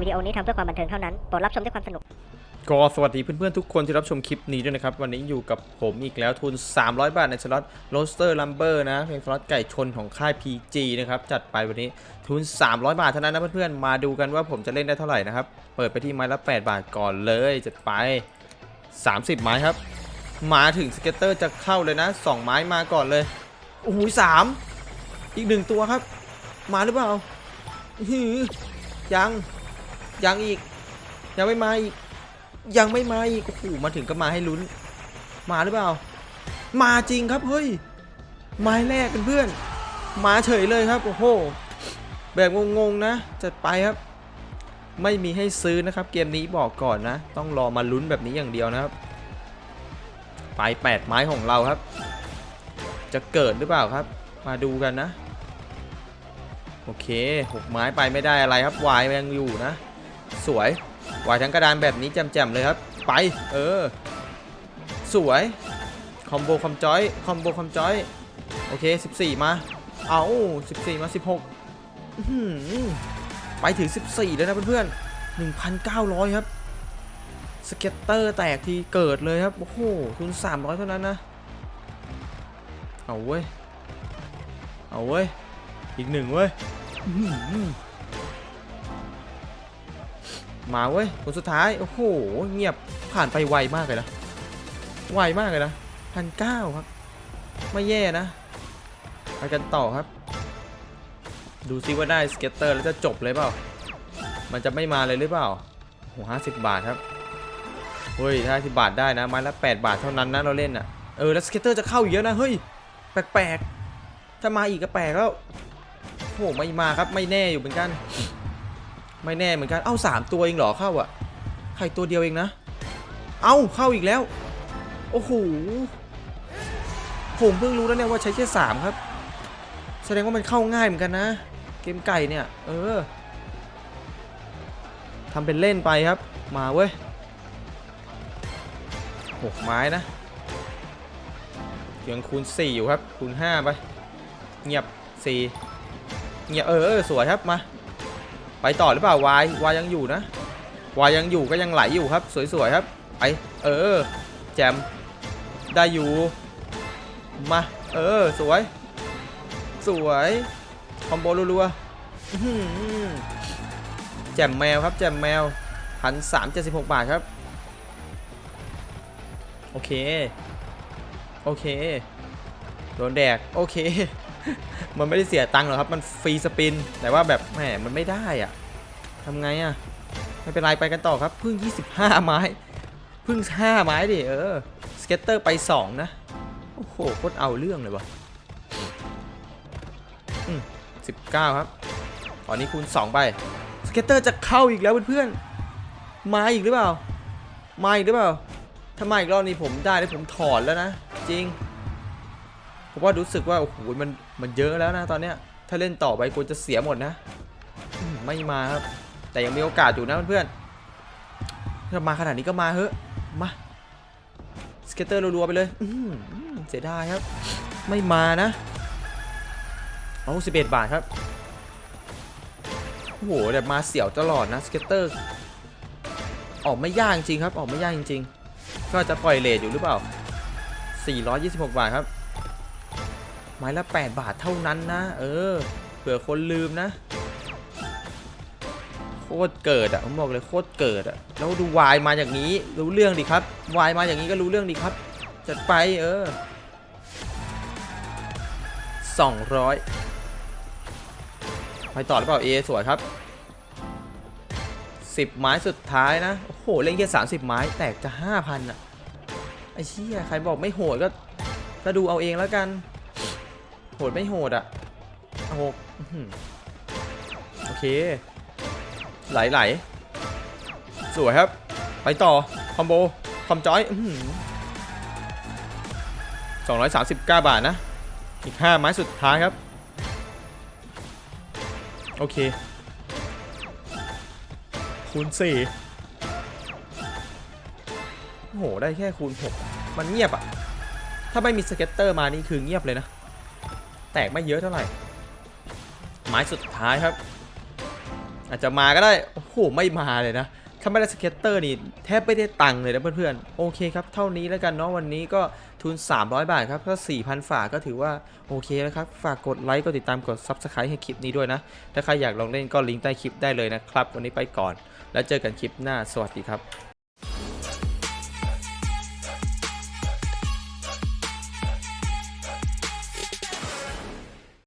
ำเพื่อความบันเทิงเท่านั้น โปรดรับชมด้วยความสนุก ก็สวัสดีเพื่อนๆทุกคนที่รับชมคลิปนี้ด้วยนะครับ วันนี้อยู่กับผมอีกแล้วทุน 300 บาทในสล็อตโรสเตอร์ลัมเบอร์นะเป็นสล็อตไก่ชนของค่าย PG นะครับ จัดไปวันนี้ทุน 300 บาทเท่านั้นนะเพื่อนๆมาดูกันว่าผมจะเล่นได้เท่าไหร่นะครับ เปิดไปที่ไม้ละ 8 บาทก่อนเลยจัดไป 30 ไม้ครับ มาถึงสเก็ตเตอร์จะเข้าเลยนะ 2 ไม้มาก่อนเลยโอ้โหสามอีกหนึ่งตัวครับ มาหรือเปล่าหือยัง ยังอีก ยังไม่มาอีก ยังไม่มาอีก โอ้โห มาถึงก็มาให้ลุ้น มาหรือเปล่า มาจริงครับเฮ้ย ไม้แรกเป็นเพื่อน มาเฉยเลยครับ โอ้โห แบบงงๆนะ จัดไปครับ ไม่มีให้ซื้อนะครับ เกมนี้บอกก่อนนะ ต้องรอมาลุ้นแบบนี้อย่างเดียวนะครับ ไป8ไม้ของเราครับ จะเกิดหรือเปล่าครับ มาดูกันนะโอเค6ไม้ไปไม่ได้อะไรครับวายยังอยู่นะ สวยวายทั้งกระดานแบบนี้แจ่มๆเลยครับ ไป เออ สวย คอมโบคอมจอย คอมโบคอมจอย โอเค 14 มา เอา14 มา 16อื้อหือไปถึง 14เลยนะเพื่อนๆ 1,900 ครับ สเก็ตเตอร์แตกทีเกิดเลยครับ โอ้โห ทุน 300 เท่านั้นนะ เอาเว้ย เอาเว้ย อีกหนึ่งเว้ย มาเว้ยคนสุดท้าย โอ้โห เงียบผ่านไปไวมากเลยนะ ไวมากเลยนะพันเก้าครับ ไม่แย่นะ ไปกันต่อครับ ดูซิว่าได้สเก็ตเตอร์แล้วจะจบเลยเปล่า มันจะไม่มาเลยหรือเปล่าโหห้าสิบบาทครับ เฮ้ยถ้าสิบบาทได้นะ ไม้ละแปดบาทเท่านั้นนะเราเล่นอะ เออ แล้วสเก็ตเตอร์จะเข้าอีกเยอะนะ เฮ้ย แปลกๆ ถ้ามาอีกก็แปลกแล้วโอ้โหไม่มาครับ ไม่แน่อยู่เหมือนกัน ไม่แน่เหมือนกันเอ้าสามตัวเองเหรอเข้าอะใครตัวเดียวเองนะ เอ้าเข้าอีกแล้ว โอ้โหผมเพิ่งรู้แล้วเนี่ยว่าใช้แค่สามครับ แสดงว่ามันเข้าง่ายเหมือนกันนะ เกมไก่เนี่ย เออทำเป็นเล่นไปครับ มาเว้ยหกไม้นะยังคูณ4อยู่ครับคูณ5ไปเงียบ4เงียบเออเออสวยครับมา ไปต่อหรือเปล่าวายวายยังอยู่นะวายยังอยู่ก็ยังไหลอยู่ครับ สวยๆครับไปเออ แจมได้อยู่มาเออสวย สวยคอมโบรัวๆแจมแมวครับ แจมแมวพันสามเจ็ดสิบหกบาทครับ โอเค โอเค โดนแดก โอเค มันไม่ได้เสียตังค์หรอกครับ มันฟรีสปิน แต่ว่าแบบแหมมันไม่ได้อะทำไงอะไม่เป็นไรไปกันต่อครับ เพิ่ง 25 ไม้ เพิ่ง 5 ไม้ดิ เออ สเก็ตเตอร์ไป 2 นะ โอ้โหโคตรเอาเรื่องเลยวะอืม19ครับ ตอนนี้คูณ 2 ไป สเก็ตเตอร์จะเข้าอีกแล้วเพื่อนๆ มาอีกหรือเปล่า มาอีกหรือเปล่า ถ้ามาอีกรอบนี้ผมได้แล้วผมถอนแล้วนะ จริง ผมว่ารู้สึกว่า โอ้โห มัน มันเยอะแล้วนะตอนเนี้ย ถ้าเล่นต่อไปกูจะเสียหมดนะ ไม่มาครับ แต่ยังมีโอกาสอยู่นะเพื่อนๆถ้ามาขนาดนี้ก็มาเถอะมาสเก็ตเตอร์รัวๆไปเลยเสียดายครับ ไม่มานะเอา11บเอ็ดบาทครับโอ้โหแต่มาเสี่ยวตลอดนะสเก็ตเตอร์ ออกไม่ยากจริงครับ ออกไม่ยากจริง ๆ ก็จะปล่อยเลทอยู่หรือเปล่า 426 บาทครับ ไม้ละ 8 บาทเท่านั้นนะ เออเผื่อคนลืมนะ โคตรเกิดอะผมบอกเลยโคตรเกิดอะแล้วดูวายมาอย่างนี้รู้เรื่องดิครับวายมาอย่างนี้ก็รู้เรื่องดิครับ จัดไปเออ200 ไปต่อหรือเปล่าเอสวยครับ 10 ไม้สุดท้ายนะ โอ้โห เล่นแค่30 ไม้แตกจะ 5,000อะไอ้เชี่ยใครบอกไม่โหดก็ก็ดูเอาเองแล้วกัน หดไม่โหดอะโอ้โหโอเค ไหลไหลสวยครับ ไปต่อ คอมโบ คอมจอยสองร้อยสามสิบเก้าบาทนะ อีกห้าไม้สุดท้ายครับ โอเค คูณสี่โห ได้แค่คูณหกมันเงียบอะถ้าไม่มีสเก็ตเตอร์มานี่คือเงียบเลยนะ แตกไม่เยอะเท่าไหร่ ไม้สุดท้ายครับ อาจจะมาก็ได้ โอ้โห ไม่มาเลยนะถ้าไม่ได้สเก็ตเตอร์นี่แทบไม่ได้ตังค์เลยนะเพื่อนๆ โอเคครับ เท่านี้แล้วกันเนาะวันนี้ก็ทุน 300 บาทครับถ้า4,000 ฝากก็ถือว่าโอเคแล้วครับ ฝากกดไลค์กดติดตามกด Subscribe ให้คลิปนี้ด้วยนะ ถ้าใครอยากลองเล่นก็ลิงก์ใต้คลิปได้เลยนะครับ วันนี้ไปก่อน แล้วเจอกันคลิปหน้าสวัสดีครับ